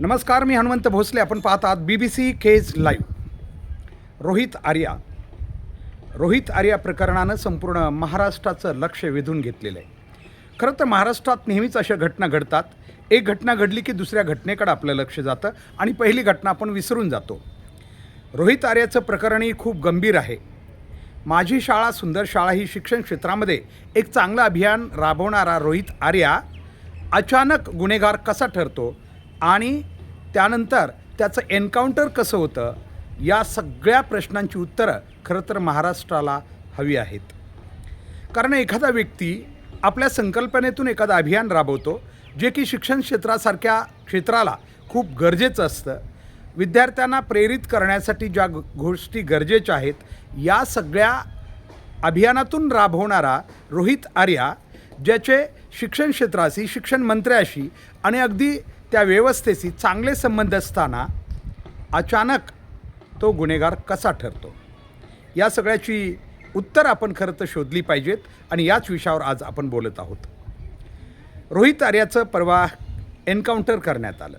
नमस्कार मी हनुमंत भोसले. आपण पाहत आहात B B C Kej live Rohit Arya. Rohit Arya प्रकरणानं संपूर्ण महाराष्ट्राचं लक्ष वेधून घेतलेलं आहे. खरं तर महाराष्ट्रात नेहमीच अशा घटना घडतात. एक घटना घडली की दुसऱ्या घटनेकडे आपलं लक्ष जातं आणि पहिली घटना आपण विसरून जातो. रोहित आर्याचं प्रकरणही खूप गंभीर आहे. माझी शाळा सुंदर शाळा ही शिक्षण क्षेत्रामध्ये एक चांगलं अभियान राबवणारा रोहित आर्या अचानक गुन्हेगार कसा ठरतो? आणि त्यानंतर त्याचं एन्काउंटर कसं होतं या सगळ्या प्रश्नांची उत्तरं खरं तर महाराष्ट्राला हवी आहेत. कारण एखादा व्यक्ती आपल्या संकल्पनेतून एखादं अभियान राबवतो जे की शिक्षण क्षेत्रासारख्या क्षेत्राला खूप गरजेचं असतं. विद्यार्थ्यांना प्रेरित करण्यासाठी ज्या गोष्टी गरजेच्या आहेत या सगळ्या अभियानातून राबवणारा रोहित आर्या ज्याचे शिक्षण क्षेत्राशी शिक्षण मंत्र्याशी आणि अगदी त्या व्यवस्थेशी चांगले संबंध असताना अचानक तो गुन्हेगार कसा ठरतो? या सगळ्याची उत्तर आपण खरं तर शोधली पाहिजेत आणि याच विषयावर आज आपण बोलत आहोत. रोहित आर्याचं परवा एन्काउंटर करण्यात आलं.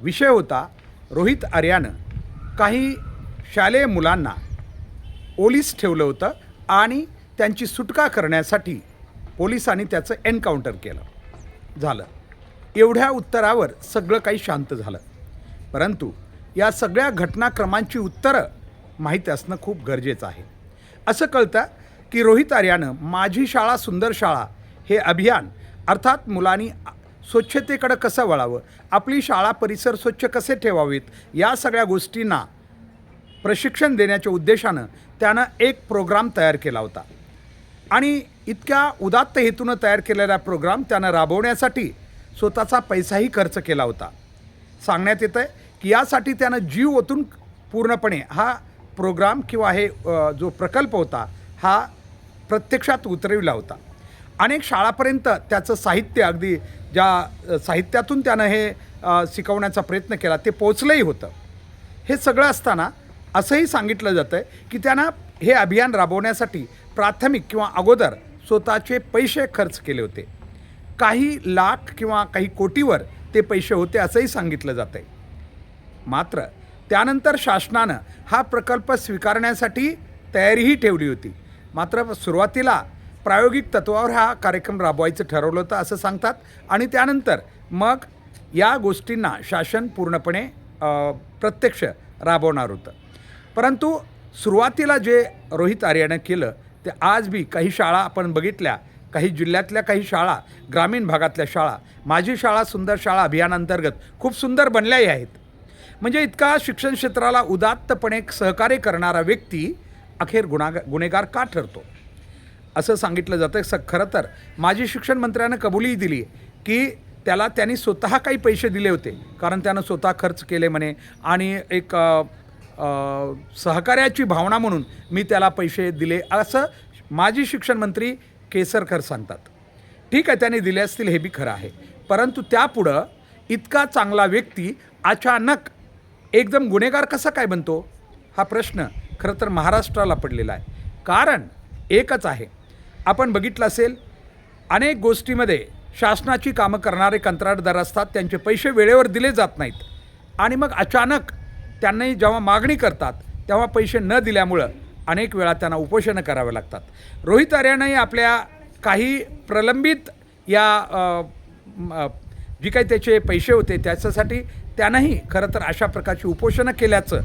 विषय होता रोहित आर्यानं काही शालेय मुलांना ओलीस ठेवलं होतं आणि त्यांची सुटका करण्यासाठी पोलिसांनी त्याचं एन्काउंटर केलं. झालं. एवढ्या उत्तरावर सगळं काही शांत झालं. परंतु या सगळ्या घटनाक्रमांची उत्तरं माहीत असणं खूप गरजेचं आहे. असं कळतं की रोहित आर्यानं माझी शाळा सुंदर शाळा हे अभियान अर्थात मुलांनी स्वच्छतेकडं कसं वळावं आपली शाळा परिसर स्वच्छ कसे ठेवावेत या सगळ्या गोष्टींना प्रशिक्षण देण्याच्या उद्देशानं त्यानं एक प्रोग्राम तयार केला होता. आणि इतक्या उदात्त हेतूनं तयार केलेला प्रोग्राम त्यानं राबवण्यासाठी स्वतःचा पैसाही खर्च केला होता. सांगण्यात येतं आहे की यासाठी त्यानं जीव ओतून पूर्णपणे हा प्रोग्राम किंवा हे जो प्रकल्प होता हा प्रत्यक्षात उतरविला होता. अनेक शाळापर्यंत त्याचं साहित्य अगदी ज्या साहित्यातून त्यानं हे शिकवण्याचा प्रयत्न केला ते पोचलंही होतं. हे सगळं असताना असंही सांगितलं जातं आहे की त्यांना हे अभियान राबवण्यासाठी प्राथमिक किंवा अगोदर स्वतःचे पैसे खर्च केले होते. काही लाख किंवा काही कोटीवर ते पैसे होते असंही सांगितलं जातं आहे मात्र त्यानंतर शासनानं हा प्रकल्प स्वीकारण्यासाठी तयारीही ठेवली होती. मात्र सुरुवातीला प्रायोगिक तत्वावर हा कार्यक्रम राबवायचं ठरवलं होतं असं सांगतात आणि त्यानंतर मग या गोष्टींना शासन पूर्णपणे प्रत्यक्ष राबवणार होतं. परंतु सुरुवातीला जे रोहित आर्यानं केलं ते आज बी काही शाळा आपण बघितल्या काही जिल्ह्यातल्या काही शाळा ग्रामीण भागातल्या शाळा माझी शाळा सुंदर शाळा अभियानांतर्गत खूप सुंदर बनल्याही आहेत. म्हणजे इतका शिक्षण क्षेत्राला उदात्तपणे सहकार्य करणारा व्यक्ती अखेर गुणाग गुन्हेगार का ठरतो? असं सांगितलं जातं. स खरं तर माजी शिक्षण मंत्र्यानं कबुलीही दिली की त्याला त्यांनी स्वतः काही पैसे दिले होते. कारण त्यानं स्वतः खर्च केले म्हणे आणि एक सहकार्याची भावना म्हणून मी त्याला पैसे दिले. असं माजी शिक्षण मंत्री केसरकर सांगतात. ठीक आहे त्याने दिले असतील हे बी खरं आहे. परंतु त्यापुढं इतका चांगला व्यक्ती अचानक एकदम गुन्हेगार कसा काय बनतो? हा प्रश्न खरं तर महाराष्ट्राला पडलेला आहे. कारण एकच आहे. आपण बघितलं असेल अनेक गोष्टीमध्ये शासनाची कामं करणारे कंत्राटदार असतात त्यांचे पैसे वेळेवर दिले जात नाहीत. आणि मग अचानक त्यांनाही जेव्हा मागणी करतात तेव्हा पैसे न दिल्यामुळं अनेक वेळा त्यांना उपोषणं करावे लागतात. रोहित आर्यानंही आपल्या काही प्रलंबित या जी काही त्याचे पैसे होते त्याच्यासाठी त्यानंही खरं तर अशा प्रकारची उपोषणं केल्याचं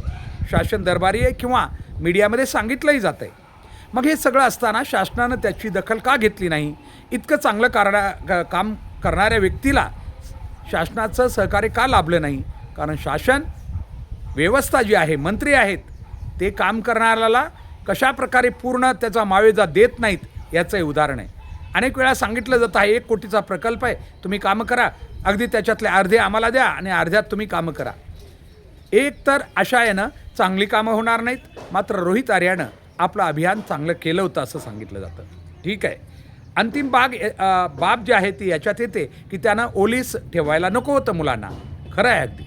शासन दरबारी आहे किंवा मीडियामध्ये सांगितलंही जातं आहे मग हे सगळं असताना शासनानं त्याची दखल का घेतली नाही? इतकं चांगलं कारणा काम करणाऱ्या व्यक्तीला शासनाचं सहकार्य का लाभलं नाही? कारण शासन व्यवस्था जी आहे मंत्री आहेत ते काम करणाऱ्याला कशा प्रकारे पूर्ण त्याचा मावेजा देत नाहीत याचं हे उदाहरण आहे. अनेक वेळा सांगितलं जातं हा एक कोटीचा प्रकल्प आहे तुम्ही कामं करा. अगदी त्याच्यातले अर्धे आम्हाला द्या आणि अर्ध्यात तुम्ही कामं करा. एक तर अशा यानं चांगली कामं होणार नाहीत मात्र रोहित आर्यानं आपलं अभियान चांगलं केलं होतं असं सांगितलं जातं. ठीक आहे. अंतिम बाग बाब जी आहे ती याच्यात येते की त्यानं ओलीस ठेवायला नको होतं मुलांना. खरं आहे अगदी.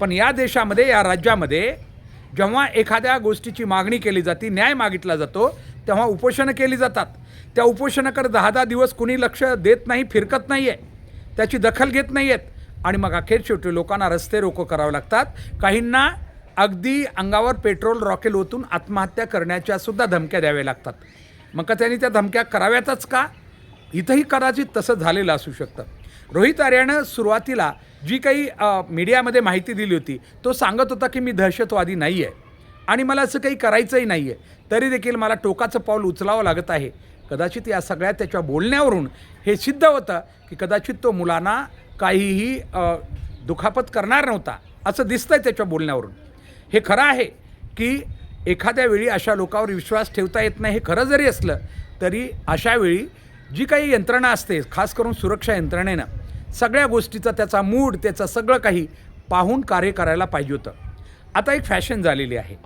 पण या देशामध्ये या राज्यामध्ये जेव्हा एखाद्या गोष्टीची मागणी केली जाते न्याय मागितला जातो तेव्हा उपोषणं केली जातात. त्या उपोषणाकडे दहा दहा दिवस कुणी लक्ष देत नाही फिरकत नाही आहे त्याची दखल घेत नाही आहेत आणि मग अखेर शेवटी लोकांना रस्ते रोको करावे लागतात. काहींना अगदी अंगावर पेट्रोल रॉकेल ओतून आत्महत्या करण्याच्या सुद्धा धमक्या द्याव्या लागतात. मग त्यांनी त्या धमक्या कराव्यातच का? इथंही कदाचित तसं झालेलं असू शकतं. रोहित आर्यानं सुरुवातीला जी काही मीडियामध्ये माहिती दिली होती तो सांगत होता की मी दहशतवादी नाही आहे आणि मला असं काही करायचंही नाही आहे तरी देखील मला टोकाचं पाऊल उचलावं लागत आहे. कदाचित या सगळ्या त्याच्या बोलण्यावरून हे सिद्ध होतं की कदाचित तो मुलांना काहीही दुखापत करणार नव्हता असं दिसतंय त्याच्या बोलण्यावरून. हे खरं आहे की एखाद्या वेळी अशा लोकांवर विश्वास ठेवता येत नाही हे खरं जरी असलं तरी अशा वेळी जी काही यंत्रणा असते खास करून सुरक्षा यंत्रणेनं सगळ्या गोष्टीचा त्याचा मूड त्याचं सगळं काही पाहून कार्य करायला पाहिजे होतं. आता एक फॅशन झालेली आहे.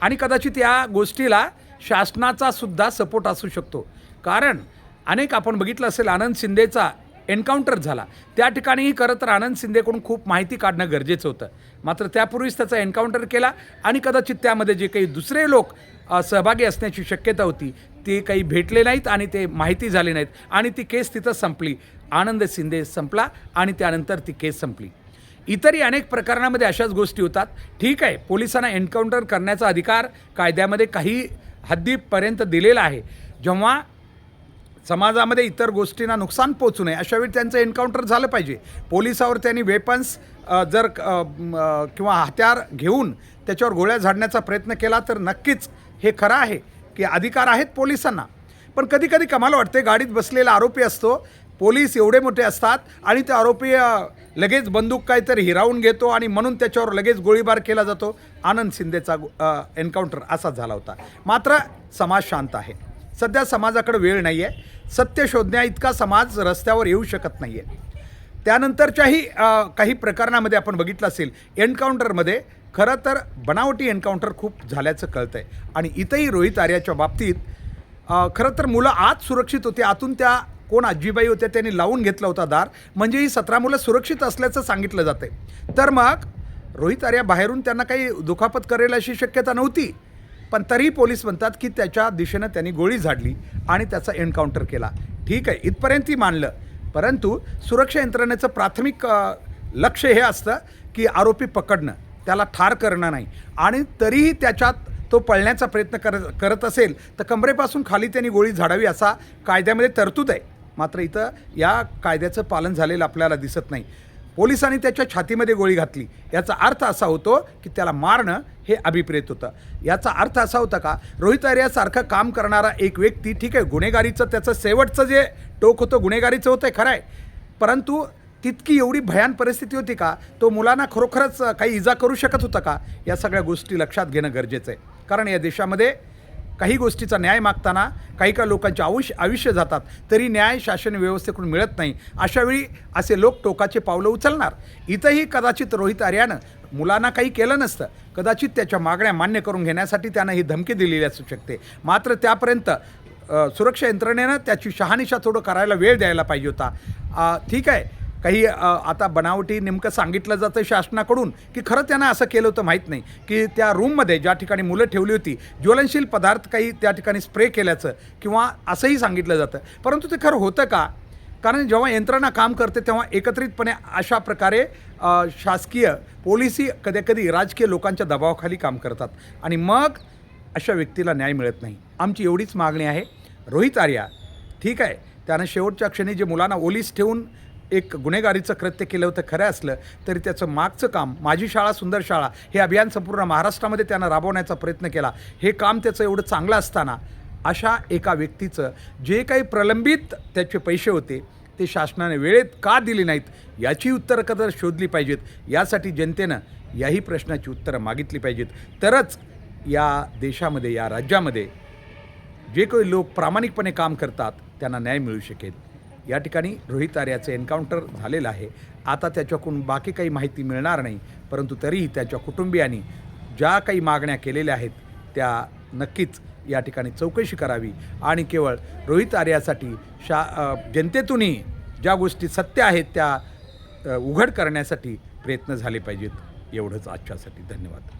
आणि कदाचित या गोष्टीला शासनाचा सुद्धा सपोर्ट असू शकतो. कारण अनेक आपण बघितलं असेल आनंद शिंदेचा एन्काउंटर झाला. त्या ठिकाणीही खरं तर आनंद शिंदेकडून खूप माहिती काढणं गरजेचं होतं. मात्र त्यापूर्वीच त्याचा एन्काउंटर केला आणि कदाचित त्यामध्ये जे काही दुसरे लोक सहभागी असण्याची शक्यता होती. ते काही भेटले नाहीत आणि ते माहिती झाले नाहीत. आणि ती केस तिथं संपली. आनंद शिंदे संपला आणि त्यानंतर ती केस संपली. इतरही अनेक प्रकरणामध्ये अशाच गोष्टी होतात. ठीक आहे पोलिसांना एन्काउंटर करण्याचा अधिकार कायद्यामध्ये काही हद्दीपर्यंत दिलेला आहे. जेव्हा समाजामध्ये इतर गोष्टींना नुकसान पोचू नये अशावेळी त्यांचं एन्काउंटर झालं पाहिजे. पोलिसावर त्यांनी वेपन्स जर किंवा हत्यार घेऊन त्याच्यावर गोळ्या झाडण्याचा प्रयत्न केला तर नक्कीच हे खरं आहे की अधिकार आहेत पोलिसांना. पण कधी कधी कमाल वाटते गाडीत बसलेला आरोपी असतो पोलीस एवढे मोठे असतात आणि ते आरोपी लगेच बंदूक काहीतरी हिरावून घेतो आणि म्हणून त्याच्यावर लगेच गोळीबार केला जातो. आनंद शिंदेचा एन्काउंटर असा झाला होता. मात्र समाज शांत आहे. सध्या समाजाकडे वेळ नाही आहे सत्य शोधण्या इतका समाज रस्त्यावर येऊ शकत नाही आहे त्यानंतरच्याही काही प्रकरणामध्ये आपण बघितलं असेल एन्काउंटरमध्ये खरं तर बनावटी एन्काउंटर खूप झाल्याचं कळतं आहे आणि इथंही रोहित आर्याच्या बाबतीत खरं तर मुलं आत सुरक्षित होती आतून त्या कोण आजीबाई होत्या त्यांनी लावून घेतला होता दार म्हणजे ही सतरा मुलं सुरक्षित असल्याचं सांगितलं जाते तर मग रोहित आर्या बाहेरून त्यांना काही दुखापत करेल अशी शक्यता नव्हती पण तरीही पोलीस म्हणतात की त्याच्या दिशेनं त्यांनी गोळी झाडली आणि त्याचा एन्काउंटर केला. ठीक आहे इथपर्यंतही मानलं परंतु सुरक्षा यंत्रणेचं प्राथमिक लक्ष हे असतं की आरोपी पकडणं. त्याला ठार करणं नाही. आणि तरीही त्याच्यात तो पळण्याचा प्रयत्न कर करत असेल तर कमरेपासून खाली त्यांनी गोळी झाडावी असा कायद्यामध्ये तरतूद आहे. मात्र इथं या कायद्याचं पालन झालेलं आपल्याला दिसत नाही. पोलिसांनी त्याच्या छातीमध्ये गोळी घातली. याचा अर्थ असा होतो की त्याला मारणं हे अभिप्रेत होतं. याचा अर्थ असा होता का रोहित आर्यासारखं काम करणारा एक व्यक्ती ठीक आहे गुन्हेगारीचं त्याचं शेवटचं जे टोक होतं गुन्हेगारीचं होतं आहे खरं आहे. परंतु तितकी एवढी भयान परिस्थिती होती का? तो मुलांना खरोखरच काही इजा करू शकत होता का? या सगळ्या गोष्टी लक्षात घेणं गरजेचं आहे. कारण या देशामध्ये काही गोष्टीचा न्याय मागताना काही काही लोकांचे आयुष्य आयुष्य जातात तरी न्याय शासन व्यवस्थेकडून मिळत नाही. अशावेळी असे लोक टोकाचे पावलं उचलणार. इथंही कदाचित रोहित आर्यानं मुलांना काही केलं नसतं. कदाचित त्याच्या मागण्या मान्य करून घेण्यासाठी त्यानं ही धमकी दिलेली असू शकते. मात्र त्यापर्यंत सुरक्षा यंत्रणेनं त्याची शहानिशा थोडं करायला वेळ द्यायला पाहिजे होता. ठीक आहे. काही आता बनावटी नेमकं सांगितलं जातं शासनाकडून की खरं त्यानं असं केलं होतं माहीत नाही की त्या रूममध्ये ज्या ठिकाणी मुलं ठेवली होती ज्वलनशील पदार्थ काही त्या ठिकाणी स्प्रे केल्याचं किंवा असंही सांगितलं जातं. परंतु ते खरं होतं का? कारण जेव्हा यंत्रणा काम करते तेव्हा एकत्रितपणे अशा प्रकारे शासकीय पोलिसी कधी कधी राजकीय लोकांच्या दबावाखाली काम करतात. आणि मग अशा व्यक्तीला न्याय मिळत नाही. आमची एवढीच मागणी आहे. रोहित आर्या ठीक आहे. त्यानं शेवटच्या क्षणी जे मुलांना ओलीस ठेवून एक गुन्हेगारीचं कृत्य केलं होतं खरं असलं तरी त्याचं मागचं काम माझी शाळा सुंदर शाळा हे अभियान संपूर्ण महाराष्ट्रामध्ये त्यानं राबवण्याचा प्रयत्न केला. हे काम त्याचं एवढं चांगलं असताना अशा एका व्यक्तीचं जे काही प्रलंबित त्याचे पैसे होते ते शासनाने वेळेत का दिले नाहीत याची उत्तरं कदर शोधली पाहिजेत. यासाठी जनतेनं याही प्रश्नाची उत्तरं मागितली पाहिजेत. तरच या देशामध्ये या राज्यामध्ये जे काही लोक प्रामाणिकपणे काम करतात त्यांना न्याय मिळू शकेल. या ठिकाणी रोहित आर्याचं एन्काउंटर झालेलं आहे. आता त्याच्याकडून बाकी काही माहिती मिळणार नाही परंतु तरीही त्याच्या कुटुंबियांनी ज्या काही मागण्या केलेल्या आहेत त्या नक्कीच या ठिकाणी चौकशी करावी. आणि केवळ रोहित आर्यासाठी शा जनतेतूनही ज्या गोष्टी सत्य आहेत त्या उघड करण्यासाठी प्रयत्न झाले पाहिजेत. एवढंच आजच्यासाठी. धन्यवाद.